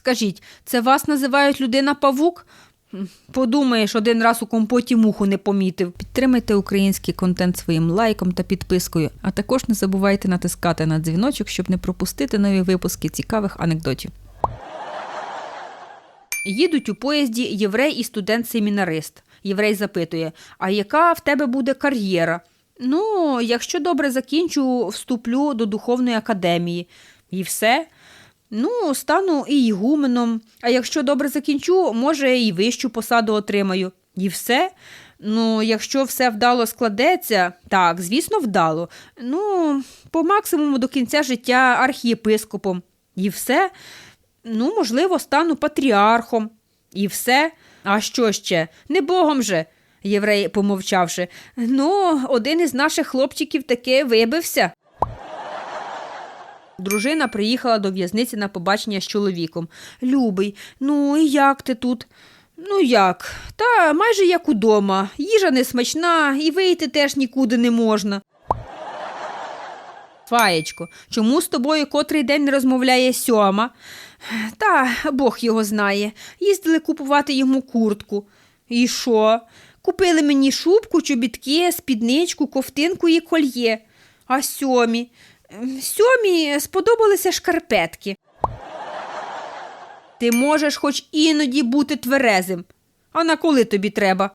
Скажіть, це вас називають людина-павук? Подумаєш, один раз у компоті муху не помітив. Підтримайте український контент своїм лайком та підпискою, а також не забувайте натискати на дзвіночок, щоб не пропустити нові випуски цікавих анекдотів. Їдуть у поїзді єврей і студент-семінарист. Єврей запитує: А яка в тебе буде кар'єра? Ну, якщо добре закінчу, вступлю до духовної академії. І все. Ну, стану і ігуменом. А якщо добре закінчу, може, і вищу посаду отримаю. І все. Ну, якщо все вдало складеться, так, звісно, вдало. Ну, по максимуму до кінця життя архієпископом. І все. Ну, можливо, стану патріархом. І все. А що ще? Не богом же, єврей, помовчавши. Ну, один із наших хлопчиків таки вибився. Дружина приїхала до в'язниці на побачення з чоловіком. Любий, ну і як ти тут? Ну як? Та майже як удома. Їжа не смачна, і вийти теж нікуди не можна. Фаєчко, чому з тобою котрий день розмовляє сьома? Та Бог його знає. Їздили купувати йому куртку. І що? Купили мені шубку, чобітки, спідничку, ковтинку і кольє. А сьомі? Ем, Сьомі сподобалися шкарпетки. Ти можеш хоч іноді бути тверезим. А на коли тобі треба?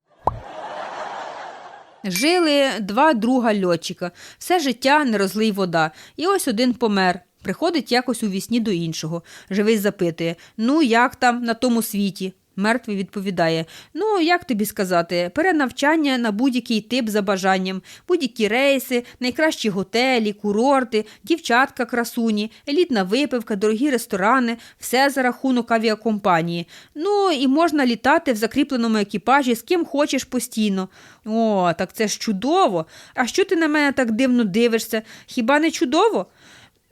Жили два друга льотчика. Все життя не розлий вода. І ось один помер. Приходить якось у вісні до іншого. Живий запитує: Ну, як там на тому світі? Мертвий відповідає: Ну, як тобі сказати, перенавчання на будь-який тип за бажанням, будь-які рейси, найкращі готелі, курорти, дівчатка красуні, елітна випивка, дорогі ресторани, все за рахунок авіакомпанії. Ну і можна літати в закріпленому екіпажі з ким хочеш постійно. О, так це ж чудово. А що ти на мене так дивно дивишся? Хіба не чудово?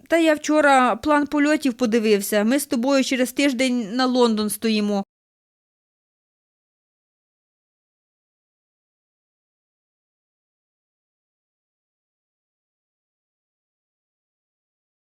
Та я вчора план польотів подивився. Ми з тобою через тиждень на Лондон стоїмо.